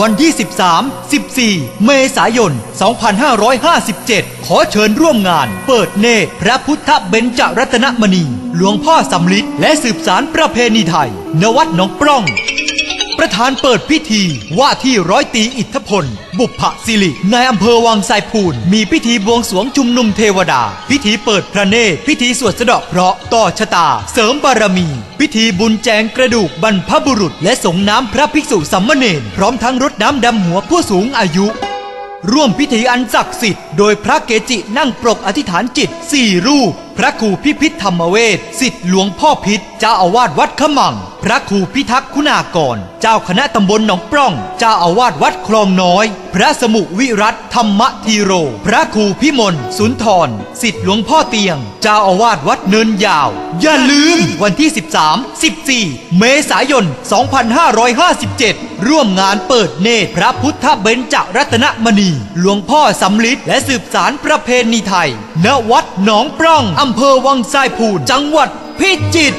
วันที่ 13 14 เมษายน 2557 ขอเชิญร่วมงาน เปิดเนตรพระพุทธเบญจรัตนมณี หลวงพ่อสำลิดและสืบสารประเพณีไทย นวัดหนองปล้อง ประธานเปิดพิธีว่าที่ร้อยตีอิทธพล บุพพสิริในอำเภอวังไซพูน มีพิธีบวงสวงชุมนุมเทวดา พิธีเปิดพระเนตรพิธีสวดสะเดาะเคราะห์ต่อชะตา เสริมบารมี พิธีบุญแจงกระดูกบรรพบุรุษ และสงน้ำพระภิกษุสัมมเนรพร้อมทั้งรดน้ำดำหัวผู้สูงอายุ ร่วมพิธีอันศักดิ์สิทธิ์โดยพระเกจินั่งปรกอธิษฐานจิตสี่รูป พระครูพิพิธธรรมเวทสิทธิหลวงพ่อพิษเจ้าอาวาสวัดขมังพระครูพิทักษ์คุณากร เจ้าคณะตำบลหนองปล้อง เจ้าอาวาสวัดคลองน้อย พระสมุวิรัตธรรมทีโร พระครูพิมลสุนทรสิทธิหลวงพ่อเตียง เจ้าอาวาสวัดเนินยาว อย่าลืมวันที่ 13 14 เมษายน 2557 ร่วมงานเปิดเนตรพระพุทธเบญจรัตนมณี หลวงพ่อสำลิดและสืบสารประเพณีไทย ณ วัดหนองปล้องอำเภอวังไซพูนจังหวัดพิจิตร